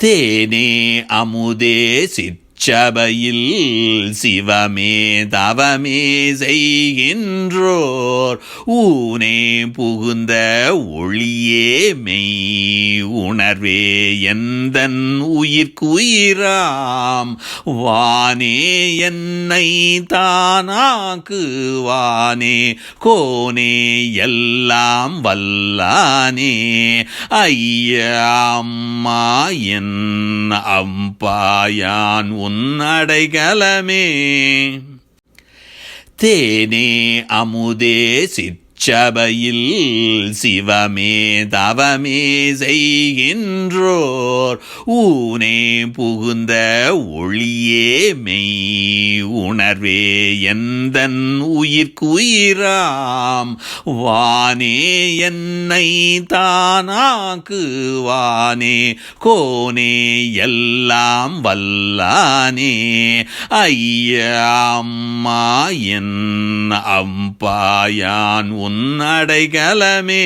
தேனே அமுதே சபையில் சிவமே தவமே செய்கின்றோர். ஊனே புகுந்த ஒளியே மெய் உணர்வே எந்தன் உயிர்க்குயிராம். வானே என்னை தானாக்குவானே கோனே எல்லாம் வல்லானே. ஐயம்மா என் அம்பாயான் உன்னடைகலமே. தேனே அமுதே சிற்றபையில் சிவமே தவமே செய்கின்றோர். ஊனே புகுந்த ஒளியே மெய் உணர்வே எந்தன் உயிர்க்குயிராம். வானே என்னை தானாக்குவானே கோனே எல்லாம் வல்லானே. ஐயம்மா என் அம்பாயான் உன்னடைகலமே